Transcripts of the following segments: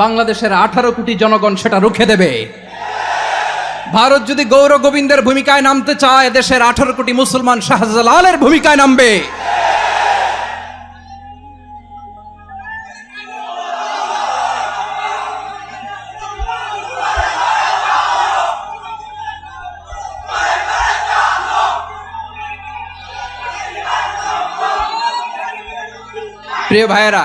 বাংলাদেশের আঠারো কোটি জনগণ সেটা রুখে দেবে। ভারত যদি গৌর গোবিন্দের ভূমিকায় নামতে চায়, দেশের আঠারো কোটি মুসলমান শাহজালালের ভূমিকায় নামবে। প্রিয় ভাইয়েরা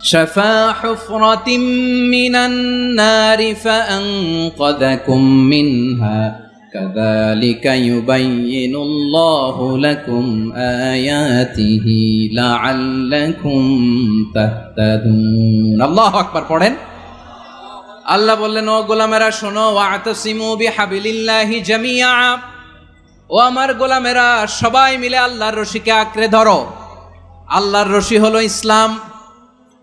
شفا حفرة من النار فأنقذكم منها كذلك يبين الله لكم آياته لعلكم تهتدون الله أكبر পড়েন আল্লাহ বললেন ও গোলামেরা শোনো ওয়াতাসিমু বিহাবিলিল্লাহি জামিয়া ও আমার গোলামেরা সবাই মিলে আল্লাহর রশিকে আঁকড়ে ধরো আল্লাহর রশি হলো ইসলাম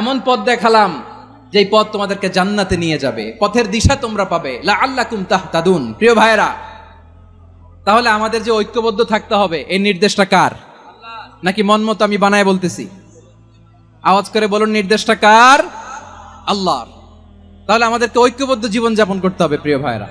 এমন পথ দেখালাম, যেই পথ তোমাদেরকে জান্নাতে নিয়ে যাবে। পথের দিশা তোমরা পাবে। লা আল্লাহ আল্লাকুম তাহতাদুন। প্রিয় ভাইরা তাহলে আমাদের যে ঐক্যবদ্ধ থাকতে হবে এই নির্দেশটা কার? নাকি মন মতো আমি বানায় বলতেছি? আওয়াজ করে বলুন, নির্দেশটা কার? আল্লাহর। তাহলে আমাদেরকে ঐক্যবদ্ধ জীবন যাপন করতে হবে, প্রিয় ভাইরা